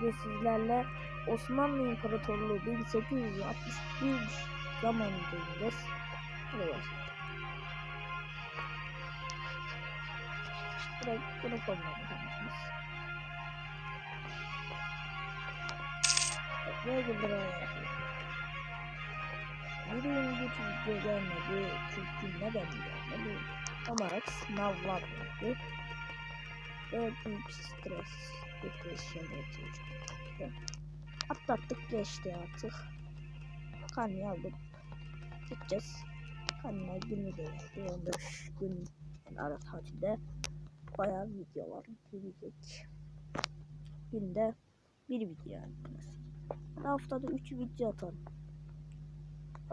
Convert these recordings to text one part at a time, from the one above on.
bugün sizlerle Osmanlı İmparatorluğu 1861 zamanındayız. Hadi başlayalım. Buraya bunu başlayacağız. Ve buraya yapıyoruz. Yürüyün güç video gelmedi. Çünkü neden gelmedi? Ama sınavlar vardı. Ve büyük stres, depresyon yaşayacağım. Atlattık geçti artık. Kanya'yı alıp gideceğiz. Kanya günü de geldi. 15 gün yani ara tatilde bayağı video var. Gelecek. Günde bir video yani. Haftada 3 video atarım.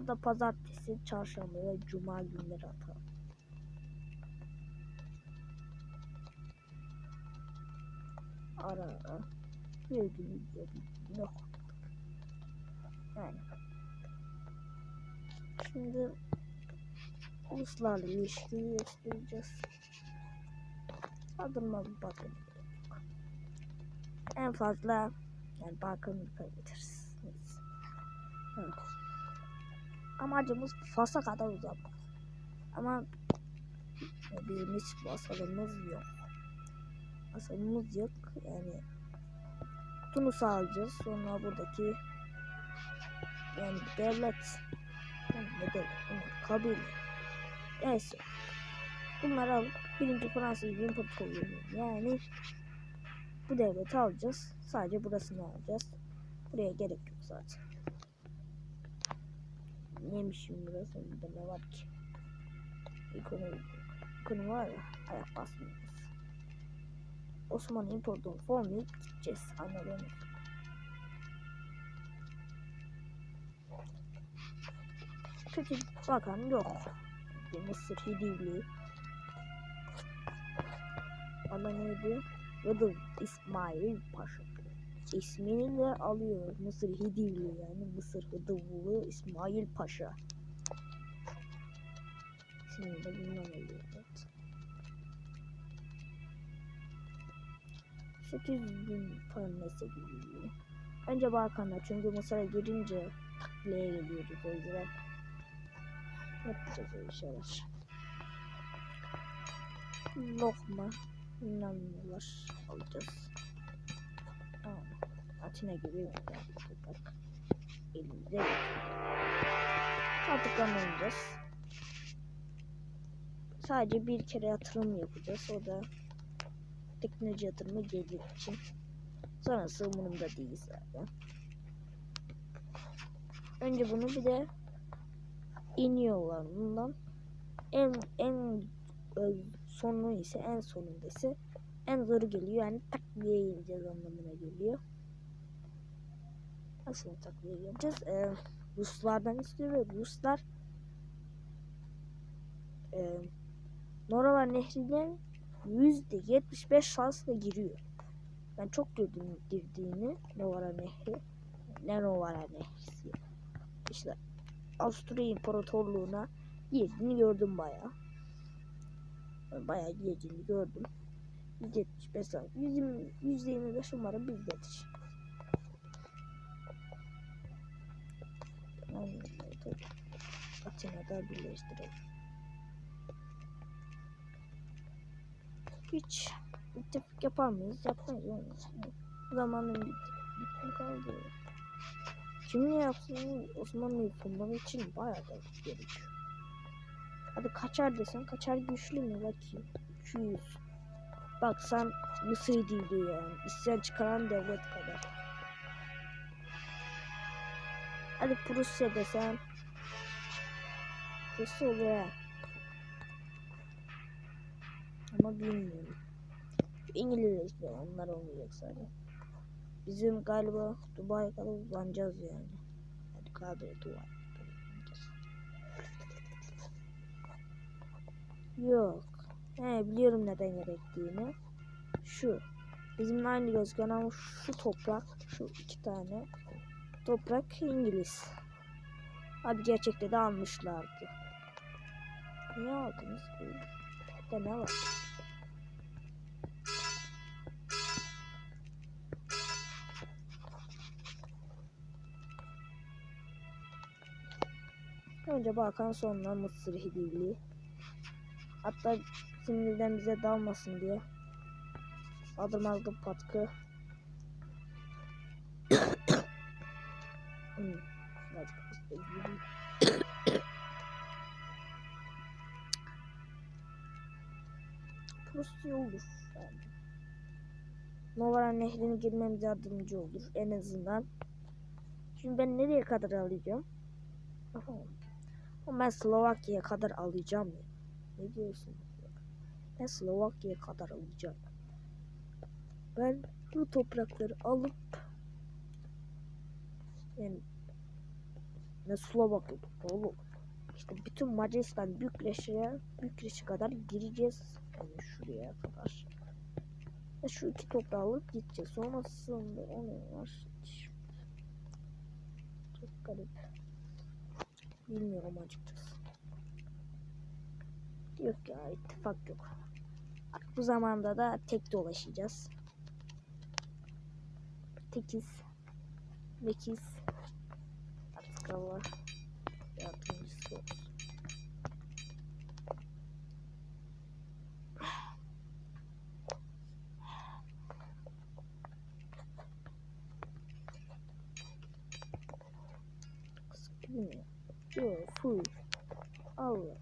O da pazartesi, çarşamba ve cuma günleri atarım. Ara bir gün yok. Yani. Şimdi uluslararası ilişkiyi göstereceğiz. Adıma bir bakın. En fazla yani bakın kaybederiz. Evet. Amacımız Fas'a kadar uzanmak. Ama bizim hiç masalımız yok. Masalımız yok. Yani Tunus'u alacağız. Sonra buradaki yani devlet yani ne devlet? Bunlar kabile. Neyse. Bunları alıp birinci Fransız İmparatorluğu yani bu devleti alacağız. Sadece burasını alacağız. Buraya gerek yok zaten. Neymişim burası? Ne var ki? Ekonomi. Ekonomi var ya. Ayak basmıyoruz. Osmanlı İmparatorluğu formlayıp gideceğiz. Anladın mı? Kötü bakan yok. Mısır Hidivli. Ama neydi? Yıldız İsmail Paşa. İsmini de alıyor. Mısır Hidivli yani Mısır Hıdıvlı İsmail Paşa. İsmini de bundan 800 bin parmese gidiyor. Önce Balkanlar çünkü Mısır'a girince taklaya geliyoruz o yüzden. Yapacağız öyle şeyler. Lokma. İnanmıyorlar. Alacağız. Tamam. Atina gibi bak. Elimize Artık oynayacağız. Sadece bir kere yatırım yapacağız. O da teknoloji yatırımı gelir için. Sonrası umurumda değil zaten. Önce bunu bir de iniyorlar bundan. En en sonu ise en sonunda en zoru geliyor. Yani takviye geleceğiz anlamına geliyor. Nasıl takviye geleceğiz? Ee, Ruslardan istiyor ve Ruslar e, Noralar Nehri'ne %75 şansla giriyor. Ben çok gördüm girdiğini Novara Nehri. Ne Novara Nehri. İşte Avusturya İmparatorluğu'na girdiğini gördüm bayağı. Bayağı girdiğini gördüm. 175 saat. 120, 125 umarım bizdedir. Atina'da birleştirelim. Hiç ittifak yapar mıyız? Yapmayız olmaz. Zamanın bitti. Bitti kaldı. Kim ne yapsın Osmanlı'yı kurmak için bayağı da gerekiyor. Hadi kaçar desen kaçar güçlü mü bakayım. 200. Bak sen Mısır değildi yani. İsyan çıkaran devlet kadar. Hadi Prusya desen. Prusya olur. Ama bilmiyorum. İngiliz işte onlar olmayacak sadece. Bizim galiba Dubai kadar yani. Hadi kadar Dubai. Yok. He biliyorum neden gerektiğini. Şu. Bizimle aynı gözüken ama şu toprak. Şu iki tane. Toprak İngiliz. Abi gerçekte de almışlardı. Niye aldınız? Burada ne var? Önce Balkan sonra Mısır Hidivli. Hatta sinirden bize dalmasın diye. Adım aldım patkı. Hmm, iyi olur bence. Novara nehrine girmemiz yardımcı olur en azından. Şimdi ben nereye kadar alacağım? Ben Slovakya'ya kadar alacağım ya. Ne diyorsun? Ben Slovakya'ya kadar alacağım. Ben bu toprakları alıp yani ne Slovakya oğlum. İşte bütün Macaristan Bükreş'e Bükreş'e kadar gireceğiz. Yani şuraya kadar. Ve şu iki toprağı alıp gideceğiz. Sonrasında o ne var? Çok garip. Bilmiyorum açıkçası. Yok ya ittifak yok. Bu zamanda da tek dolaşacağız. Tekiz. Mekiz. Artık Allah yardımcısı olsun. Bilmiyorum. Full. Allah.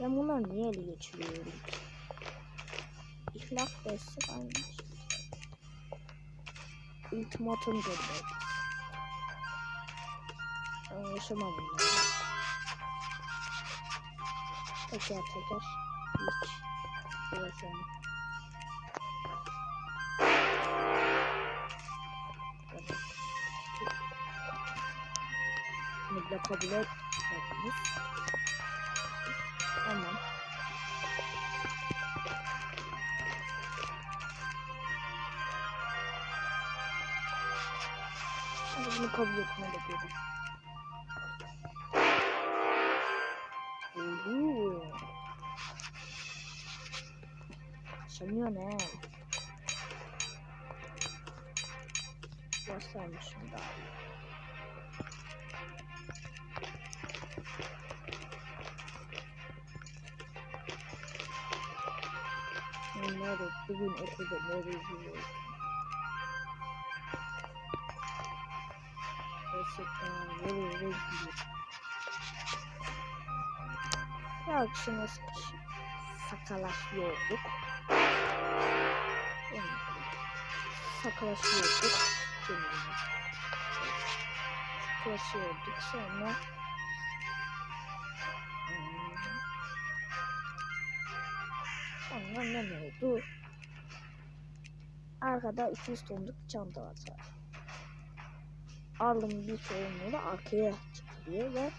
Ben bunları niye ele geçiriyorum ki? İhlaf dersi şey. Ultimatum göndereceğiz. Ben yaşamam bunları. Teker teker. Hiç. Bunu da kabul etmediniz. Tamam. Bunu kabul etmeli dedim. Uuu. Yaşanıyor ne? Başlaymışım daha iyi. Bunları bugün okulda ne rezil. Gerçekten böyle rezil. Ya akşam sakalaşıyorduk. Sakalaşıyorduk. Sakalaşıyorduk sonra. Sonra ne oldu? Arkada 200 tonluk çanta var. Aldım bir çoğunluğu da arkaya çıkıyor ve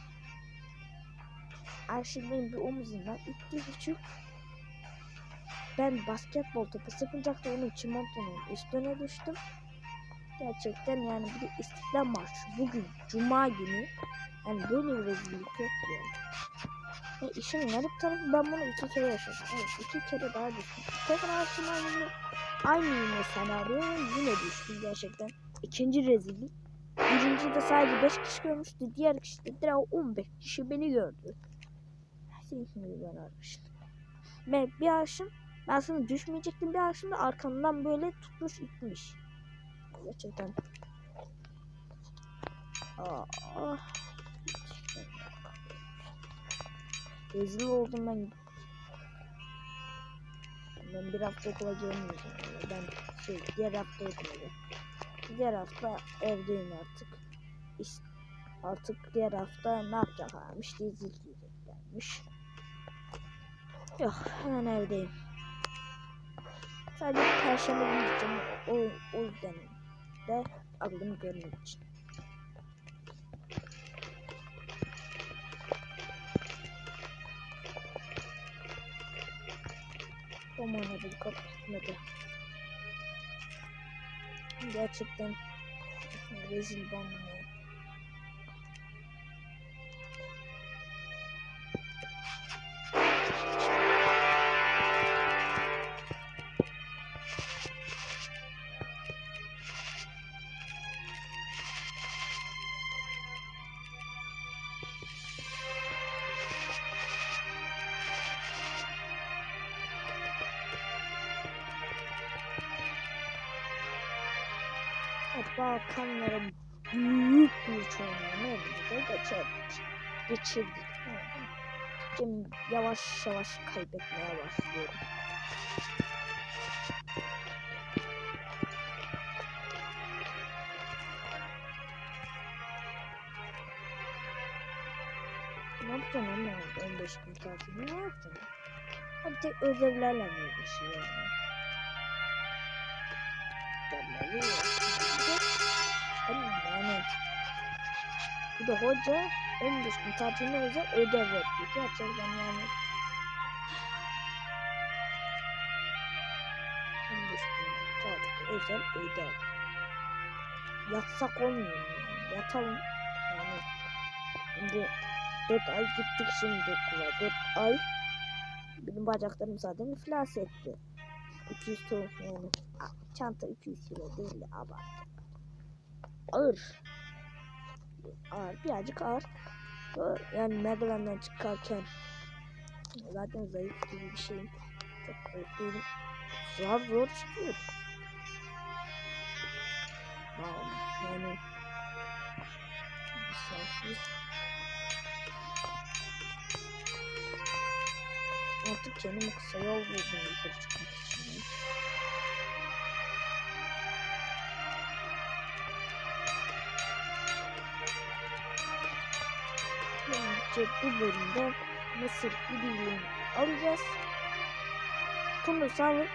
Arşivin bir omuzundan ittiği için ben basketbol topu sıkıncaktı onun çimentonun üstüne düştüm. Gerçekten yani bir de İstiklal Marşı bugün Cuma günü yani böyle bir rezillik yok yani. Ve işin garip tarafı ben bunu iki kere yaşadım. Evet iki kere daha düştüm. Tekrar aslında aynı, aynı yine senaryo yine düştüm gerçekten. İkinci rezillik. Birinci de sadece 5 kişi görmüştü. Diğer kişi de direkt 15 kişi beni gördü. Şimdi ben armışım. Ben bir arşım ben aslında düşmeyecektim bir arşım da arkamdan böyle tutmuş itmiş. Gerçekten. Aa, Rezil oldum ben. Ben bir hafta okula gelmeyeceğim. Ben şey diğer hafta okula Diğer hafta evdeyim artık. İşte artık diğer hafta ne yapacaklarmış diye izleyeceklermiş. Yok hemen evdeyim. Sadece perşembe günü gideceğim. O, o yüzden de aklımı görmek için. Aman abi kapatmadı. Gerçekten rezil bana. Geçirdik. Şimdi yavaş yavaş kaybetmeye başlıyorum. Ne yapacağım ama 15 gün tatili ne yapacağım? Hadi tek ödevlerle mi uğraşıyorum? Ödevlerle uğraşıyorum. Yani bir de hoca 15 gün tatiline özel ödev yapıyor. Gerçekten yani 15 gün tatil özel ödev. Yatsak olmuyor mu yani? Yatalım. Yani şimdi 4 ay gittik şimdi okula. 4 ay benim bacaklarım zaten iflas etti. 200 ton yani çanta 200 kilo değil de abartı. Ağır. Ağır birazcık ağır. Yani merdivenden çıkarken zaten zayıf gibi bir şeyim. Çok zayıf. Zor zor çıkıyorum. Wow. Yani sensiz Artık kendime kısa yol buldum yukarı çıkmak için. Bence bu bölümde Mısır videoyu alacağız. Tunus alıp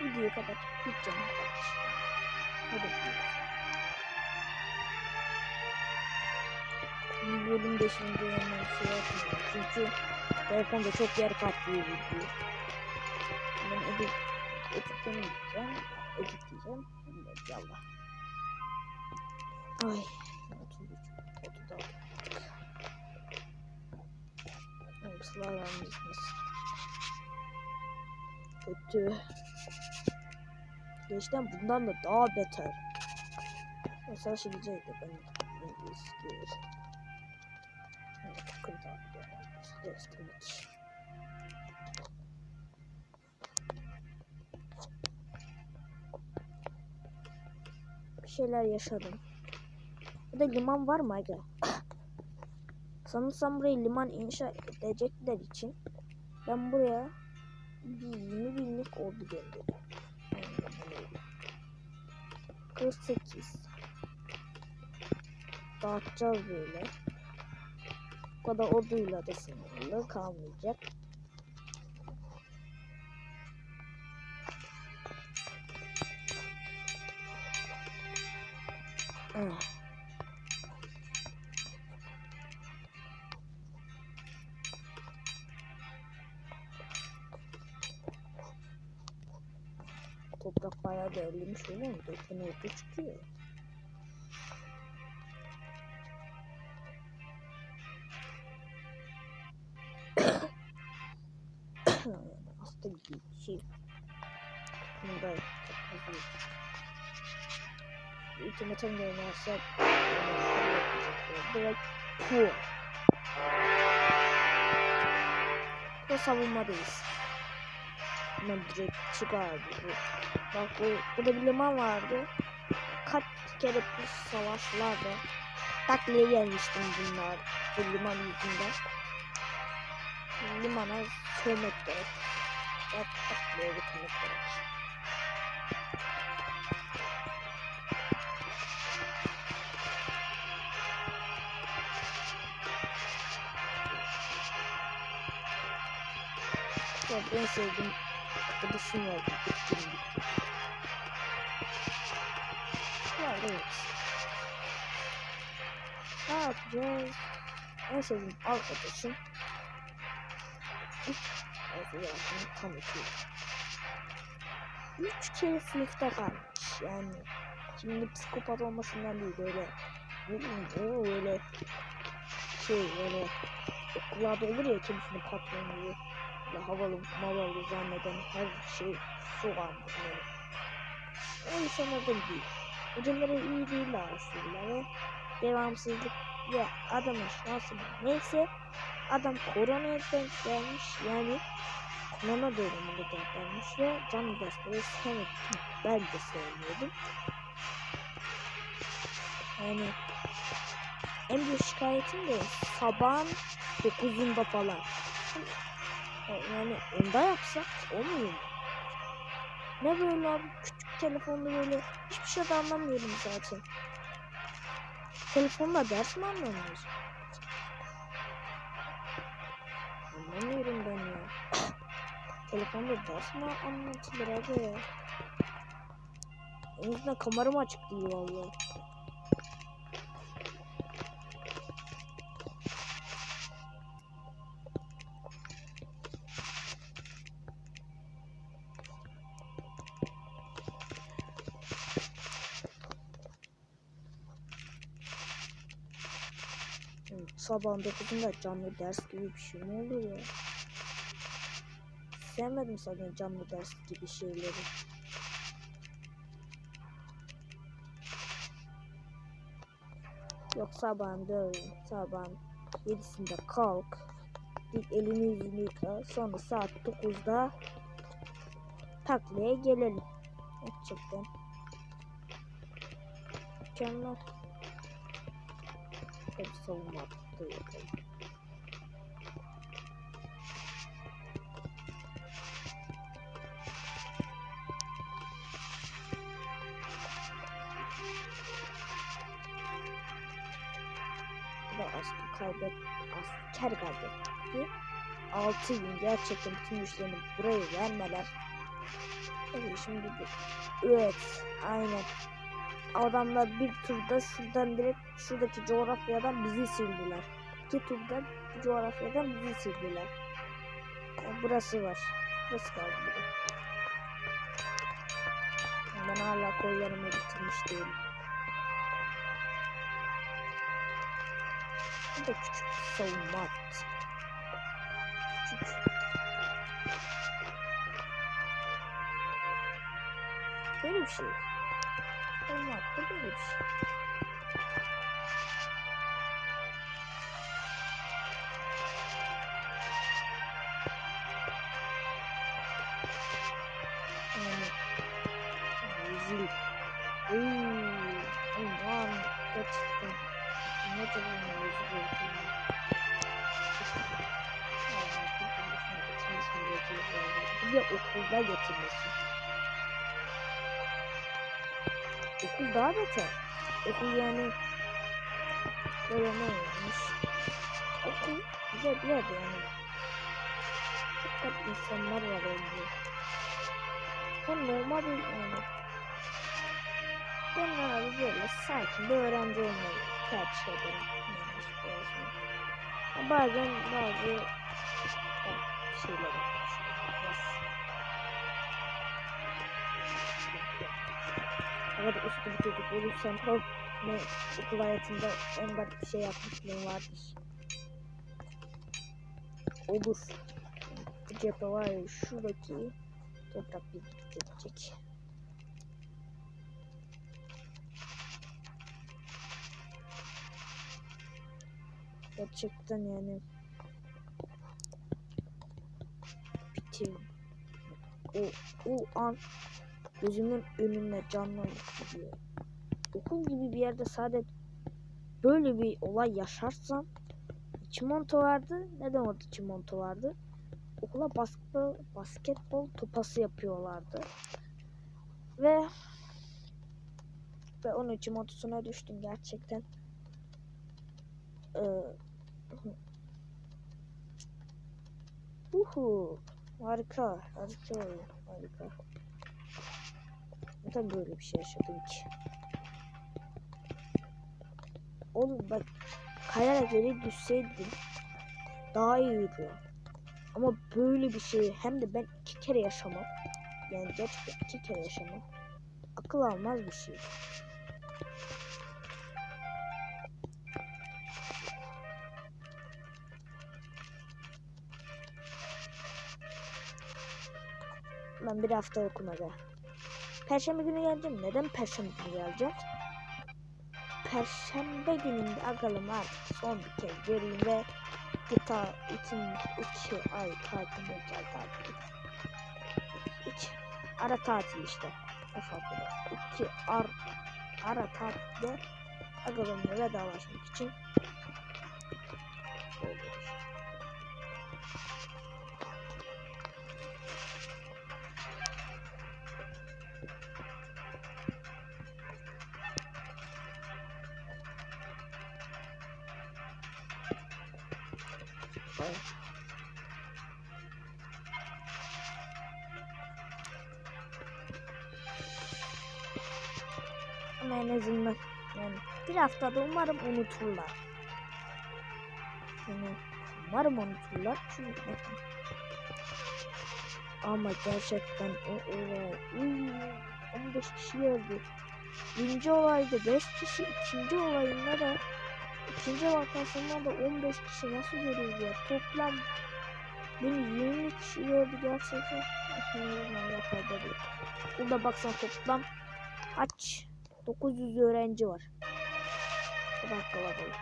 videoyu kapatıp gideceğim arkadaşlar. Hadi. Bu bölüm 5. hemen şey yapmıyorum. Çünkü telefonda çok yer kaplıyor video. Ben edit, editlemeyeceğim. Editleyeceğim. Yallah. Ay. Sıralar bitmesin. Kötü. Geçten bundan da daha beter. Mesela şileceydi ben. Ben eski. Bakın da. Değiştirmek. Bir şeyler yaşadım. Burada liman var mı aga? Sanırsam burayı liman inşa edecekler için ben buraya bir 20 binlik oldu gönderdim. 48 Dağıtacağız böyle. Bu kadar oduyla da sınırlı kalmayacak. Ah. Bayağı değerliymiş oğlum. Dökün orta çıkıyor. Hasta gibi bir şey. Bunu da hazır. İltimatım gelmezse direkt pu. Bu savunmadayız. Ama direkt çıkardı bu. Bak bu, burada bir liman vardı. Kaç kere bu savaşlarda takliye gelmiştim bunlar. Bu liman yüzünden. Limana sövmek gerek. Ya takliye getirmek gerek. Ya en arkadaşım gittim. Ya evet. Ne yapacağız? En sevdiğim arkadaşım. Tam iki. Üç kere sınıfta kalmış yani. Şimdi psikopat olmasından değil böyle. O öyle şey böyle okullarda olur ya kimisinin patronu ya havalı mavalı zanneden her şey soğan böyle. O insanlardan değil. Hocalara iyi değil aslında ve devamsızlık ya adamın şansı neyse adam koronaya denk gelmiş yani korona döneminde denk gelmiş ve can gazetleri sevmedim. Ben de sevmiyordum. Yani en büyük şikayetim de sabahın 9'unda falan. Yani onda yapsak olmuyor mu? Ne böyle abi küçük telefonda böyle hiçbir şey de anlamıyorum zaten. Telefonla ders mi anlamıyoruz? Anlamıyorum ben ya. Telefonda ders mi anlatılır abi ya? En azından kameram açık değil vallahi. Sabahın 9'unda canlı ders gibi bir şey mi oluyor ya? Sevmedim zaten canlı ders gibi şeyleri. Yok sabahın değil, sabahın 7'sinde kalk, git elini yüzünü yıka, sonra saat 9'da taklaya gelelim. Gerçekten. Mükemmel. Tabi savunma Bu da asker kaybet asker kaybetti. 6 gün gerçekten bütün güçlerini buraya vermeler. Tabii şimdi bir evet aynen adamlar bir turda şuradan direkt şuradaki coğrafyadan bizi sildiler. İki turda coğrafyadan bizi sildiler. Yani burası var. Burası kaldı bir. Ben hala kollarımı bitirmiş değilim. Bu da küçük bir savunma hattı. Küçük. Böyle bir şey. Savunma böyle bir şey. Okulda getirmesin. Okul daha beter. Okul yani ne olmuş? Okul güzel bir yerde yani. Çok tatlı insanlar var orada. Ben normal bir yani. Ben abi böyle sakin bir öğrenci olmayı tercih ederim. Ama bazen bazı şeyler. Kadar üstü bir çocuk olursam ne okul hayatında en garip bir şey yapmışlığım vardır. Olur. Bu cephe var ya şuradaki toprak bir gidecek. Gerçekten yani bitir. O, o an gözümün önüne canlanıp gidiyor. Okul gibi bir yerde sadece böyle bir olay yaşarsam çimento vardı. Neden orada çimento vardı? Okula basketbol, basketbol topası yapıyorlardı. Ve ve onun çimentosuna düştüm gerçekten. Ee, uhu harika harika harika. Neden böyle bir şey yaşadım ki? Oğlum bak kayarak yere düşseydim daha iyiydi. Ama böyle bir şey hem de ben iki kere yaşamam. Yani gerçekten iki kere yaşamam. Akıl almaz bir şey. Ben bir hafta okumada. Perşembe günü geleceğim. Neden perşembe günü geleceğim? Perşembe gününde agalım artık son bir kez göreyim ve GTA 2, 2 ay tatil olacak tatil. 2 ara tatil işte. Eder? 2 ar, ara tatilde agalarımla vedalaşmak için unuturlar. Yani umarım unuturlar çünkü. Ama gerçekten o olay uy, 15 kişi öldü. Birinci olayda 5 kişi, ikinci olayında da ikinci vakasında da 15 kişi nasıl görüldü ya? Toplam beni 20 kişi gördü gerçekten. Burada baksana toplam kaç 900 öğrenci var. Da kalabalık.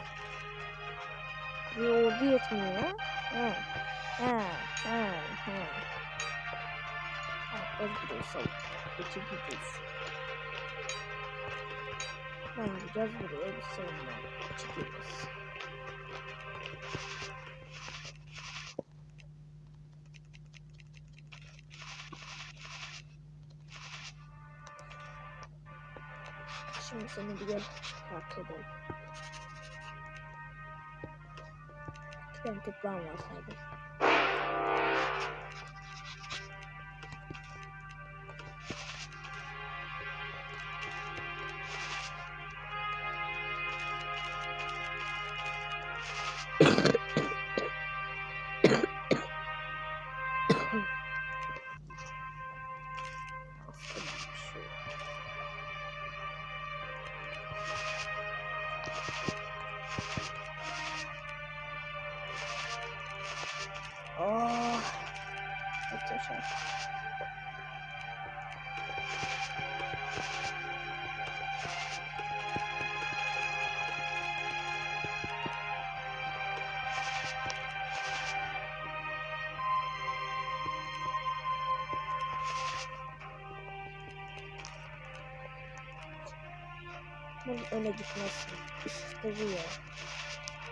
Bir ordu yetmiyor ha? He. He. He. Ha, öz burayı sal. Geçip gidiyoruz. Ne yapacağız buraya bir savunma. Çıkıyoruz. Şimdi seni bir gel fark edelim. Tane tıklan var sadece. Bunun öne gitmesi. İşte bu ya.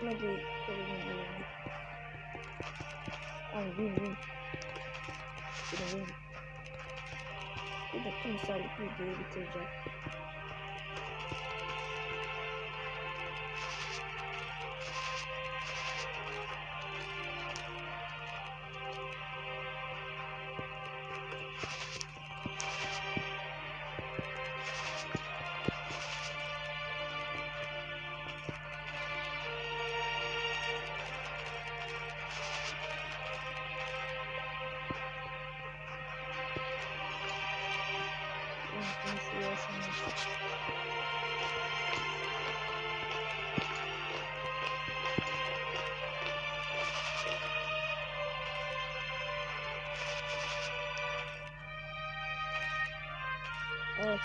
Ne de kolunu yani. Ay bin bin. Bin. Bir dakika misallik videoyu bitireceğim. Evet.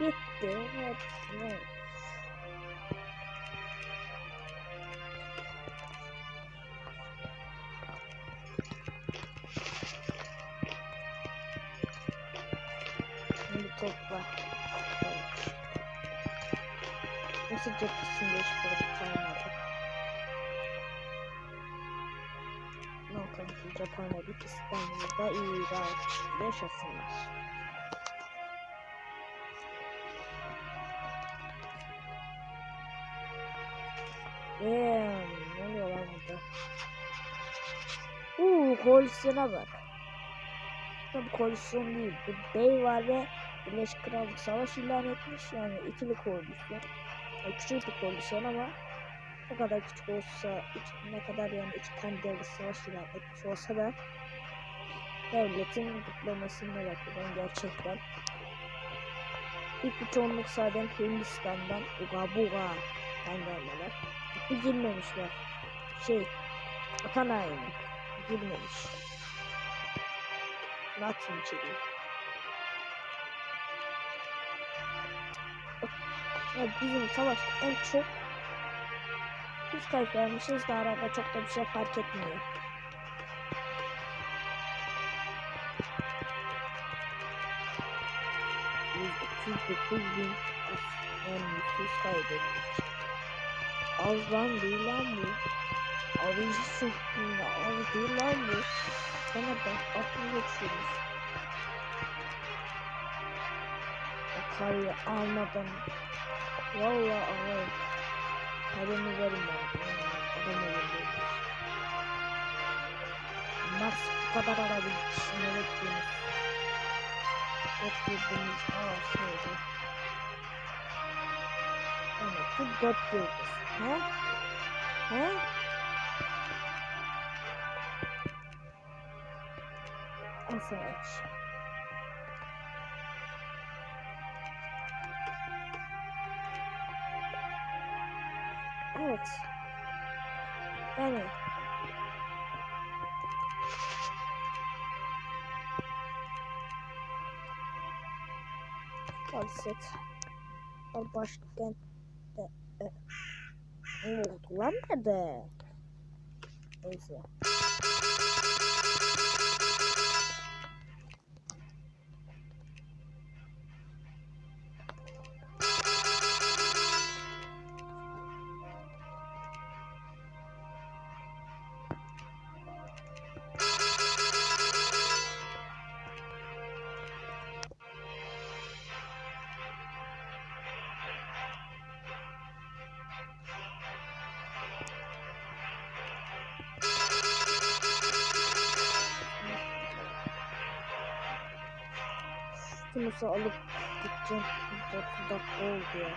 Bitti. Evet. evet. Şimdi topla. Evet. Nasıl cephesinde hiç böyle kalmadı. Ne kadar Japonya bir İstanbul'da iyi rahat yaşasınlar. Eee ne oluyor lan burada? Uuu koalisyona bak. Tabi koalisyon değil. Bir bey var ve Birleşik Krallık savaş ilan etmiş. Yani ikili koalisyon. Yani küçük bir koalisyon ama o kadar küçük olsa iki- ne kadar yani iki tane devlet savaş ilan etmiş olsa da devletin diplomasine bakıyorum gerçekten. İlk bir çoğunluk zaten Hindistan'dan Uga Buga gelmeler. Girmemişler. Şey, vatan haini. Girmemiş. Latin içeriği. Evet, bizim savaş en çok biz kayıp vermişiz de arada çok da bir şey fark etmiyor. Otuz dokuz bin. Of, Yani 200 kaybettik. Az lan değil lan bu. Arayıcı sürtüğünde az değil lan bu. Sana bak aklını geçiyoruz. Akarya almadan. Valla ağır. Paramı verin bana. Adam olabilir. Nasıl bu kadar aradık kişini bekliyoruz. Beklediğimiz arasaydı. Evet bu dört yıldız. He? He? Nasıl aç? Evet. Yani Kalset. Başkentte. E, Ne oldu lan ne de? Neyse. Tunus'u alıp gideceğim. 30 dakika oldu ya.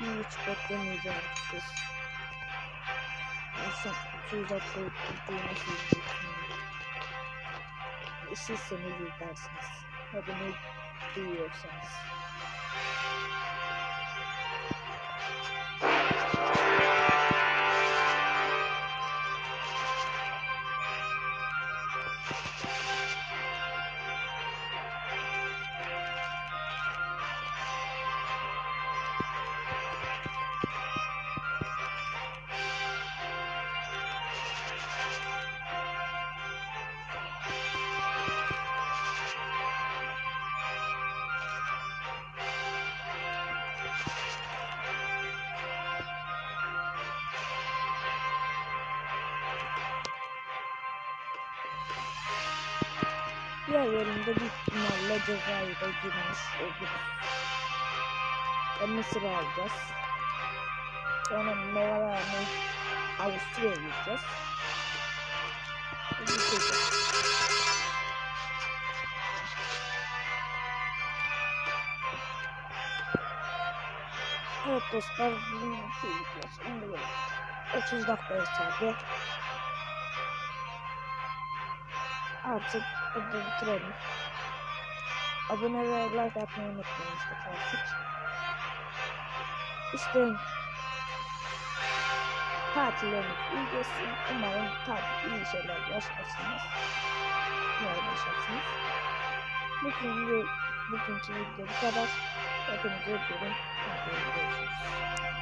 Hiç beklemeyeceğim açıkçası. Nasıl 200 dakika gittiği nasıl izleyeceğim? İşsizseniz izlersiniz. Hadi ne duyuyorsanız. Bölümde büyük ihtimalle Cezayir'e girmiş oluruz. Ve Mısır alacağız. Sonra Nova'larını Avusturya'ya gideceğiz. Ve Gideceğiz. Evet dostlar, bugün şey gidiyoruz. Şimdi böyle 30 dakika hesabı. Artık burada bitirelim. Abone ve like atmayı unutmayın işte klasik. İşte tatilleriniz iyi geçsin. Umarım tatil iyi şeyler yaşarsınız. Umarım yaşarsınız. Bugün, bugünkü video bu kadar. Hepinizi öpüyorum. Görüşürüz.